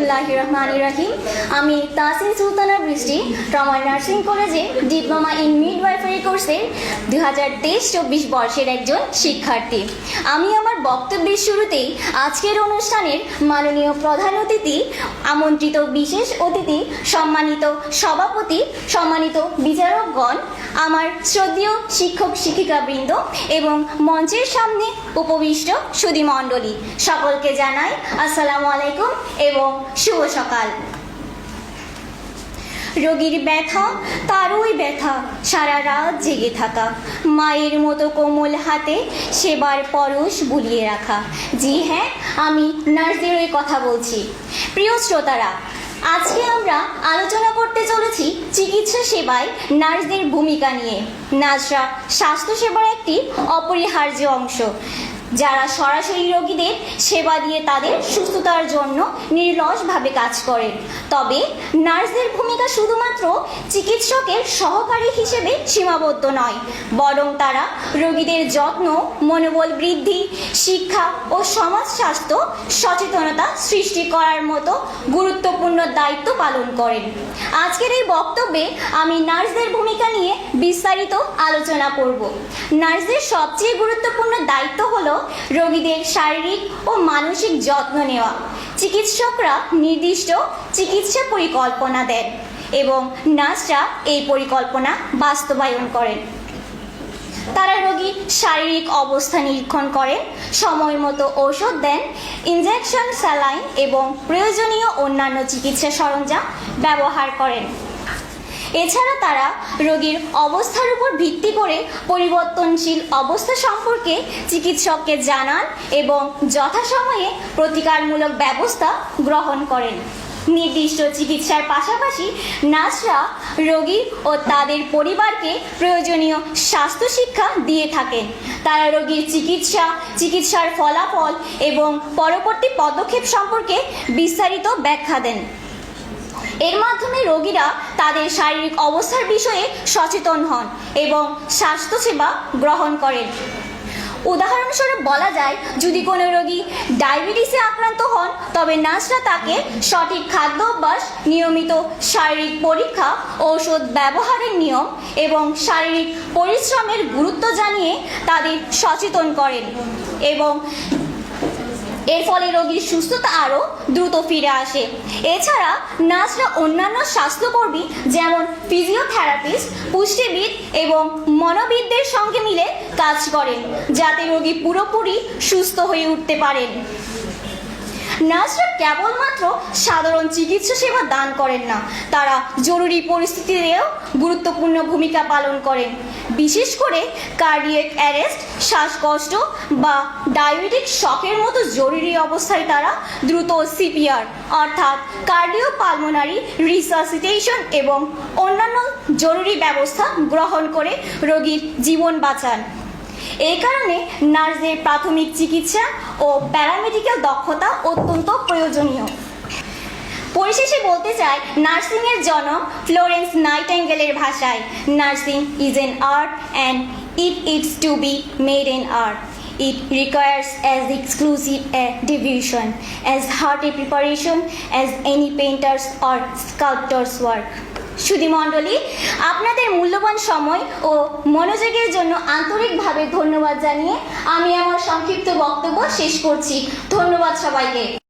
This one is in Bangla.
বিসমিল্লাহ রহমান রাহিম আমি তাসিন সুলতানা বৃষ্টি ট্রমার নার্সিং কলেজে ডিপ্লোমা ইন মিডওয়াইফারি কোর্সের দু হাজার তেইশ চব্বিশ বর্ষের একজন শিক্ষার্থী। আমি আমার বক্তব্যের শুরুতেই আজকের অনুষ্ঠানের মাননীয় প্রধান অতিথি, আমন্ত্রিত বিশেষ অতিথি, সম্মানিত সভাপতি, সম্মানিত বিচারকগণ, আমার শ্রদ্ধীয় শিক্ষক শিক্ষিকাবৃন্দ এবং মঞ্চের সামনে উপবিষ্ট সুধী মণ্ডলী। সকলকে জানাই আসসালামু আলাইকুম এবং শুভ সকাল। রোগীর ব্যথা, তারই ব্যথা, সারা রাত জেগে থাকা। মায়ের মতো কোমল হাতে সেবার পরশ বুলিয়ে রাখা। জি হ্যাঁ আমি নার্সদেরই কথা বলছি। প্রিয় শ্রোতারা, আজকে আমরা আলোচনা করতে চলেছি চিকিৎসা সেবায় নার্সদের ভূমিকা নিয়ে। নার্সরা স্বাস্থ্যসেবার একটি অপরিহার্য অংশ। যারা সরাসরি রোগীদের সেবা দিয়ে তাদের সুস্থতার জন্য নির্লসভাবে কাজ করেন তবে নার্সদের ভূমিকা শুধুমাত্র চিকিৎসকের সহকারী হিসেবে সীমাবদ্ধ নয়, বরং তারা রোগীদের যত্ন, মনোবল বৃদ্ধি, শিক্ষা ও সমাজ স্বাস্থ্য সচেতনতা সৃষ্টি করার মতো গুরুত্বপূর্ণ দায়িত্ব পালন করেন। আজকের এই বক্তব্যে আমি নার্সদের ভূমিকা নিয়ে বিস্তারিত আলোচনা করব। নার্সদের সবচেয়ে গুরুত্বপূর্ণ দায়িত্ব হলো রোগীদের শারীরিক ও মানসিক যত্ন নেওয়া। চিকিৎসকরা নির্দিষ্ট চিকিৎসা পরিকল্পনা দেন এবং নার্সরা এই পরিকল্পনা বাস্তবায়ন করেন। তারা রোগীর শারীরিক অবস্থা নিরীক্ষণ করেন সময় মতো ঔষধ দেন, ইনজেকশন, স্যালাইন এবং প্রয়োজনীয় অন্যান্য চিকিৎসা সরঞ্জাম ব্যবহার করেন। এছাড়া তারা রোগীর অবস্থার উপর ভিত্তি করে পরিবর্তনশীল অবস্থা সম্পর্কে চিকিৎসককে জানান এবং যথাসময়ে প্রতিকারমূলক ব্যবস্থা গ্রহণ করেন। নির্দিষ্ট চিকিৎসার পাশাপাশি নার্সরা রোগী ও তাদের পরিবারকে প্রয়োজনীয় স্বাস্থ্য শিক্ষা দিয়ে থাকেন। তারা রোগীর চিকিৎসা, চিকিৎসার ফলাফল এবং পরবর্তী পদক্ষেপ সম্পর্কে বিস্তারিত ব্যাখ্যা দেন। এর মাধ্যমে রোগীরা তাদের শারীরিক অবস্থার বিষয়ে সচেতন হন এবং স্বাস্থ্যসেবা গ্রহণ করেন। উদাহরণস্বরূপ বলা যায়, যদি কোনো রোগী ডায়াবেটিসে আক্রান্ত হন, তবে নার্সরা তাকে সঠিক খাদ্য অভ্যাস, নিয়মিত শারীরিক পরীক্ষা, ঔষধ ব্যবহারের নিয়ম এবং শারীরিক পরিশ্রমের গুরুত্ব জানিয়ে তাদের সচেতন করেন এবং এর ফলে রোগীর সুস্থতা আরও দ্রুত ফিরে আসে। এছাড়া নার্সরা অন্যান্য স্বাস্থ্যকর্মী যেমন ফিজিওথেরাপিস্ট পুষ্টিবিদ এবং মনোবিদদের সঙ্গে মিলে কাজ করেন, যাতে রোগী পুরোপুরি সুস্থ হয়ে উঠতে পারেন। নার্সরা কেবলমাত্র সাধারণ চিকিৎসা সেবা দান করেন না। তারা জরুরি পরিস্থিতিতেও গুরুত্বপূর্ণ ভূমিকা পালন করেন। বিশেষ করে কার্ডিয়েক অ্যারেস্ট শ্বাসকষ্ট বা ডায়াবেটিক শকের মতো জরুরি অবস্থায় তারা দ্রুত সিপিআর অর্থাৎ কার্ডিও পালমোনারি রিসাসিটেশন এবং অন্যান্য জরুরি ব্যবস্থা গ্রহণ করে রোগীর জীবন বাঁচান। এই কারণে নার্সদের প্রাথমিক চিকিৎসা ও প্যারামেডিক্যাল দক্ষতা অত্যন্ত প্রয়োজনীয়। পরিশেষে বলতে চাই নার্সিং এর জনক ফ্লোরেন্স নাইটেঙ্গেলের ভাষায়। Nursing is an art and it it's to be made an art. It It requires as exclusive a devotion, as hearty preparation as any painter's or sculptor's work. সুধীমণ্ডলী আপনাদের মূল্যবান সময় ও মনোযোগের জন্য আন্তরিকভাবে ধন্যবাদ জানিয়ে আমি আমার সংক্ষিপ্ত বক্তব্য শেষ করছি। ধন্যবাদ সবাইকে।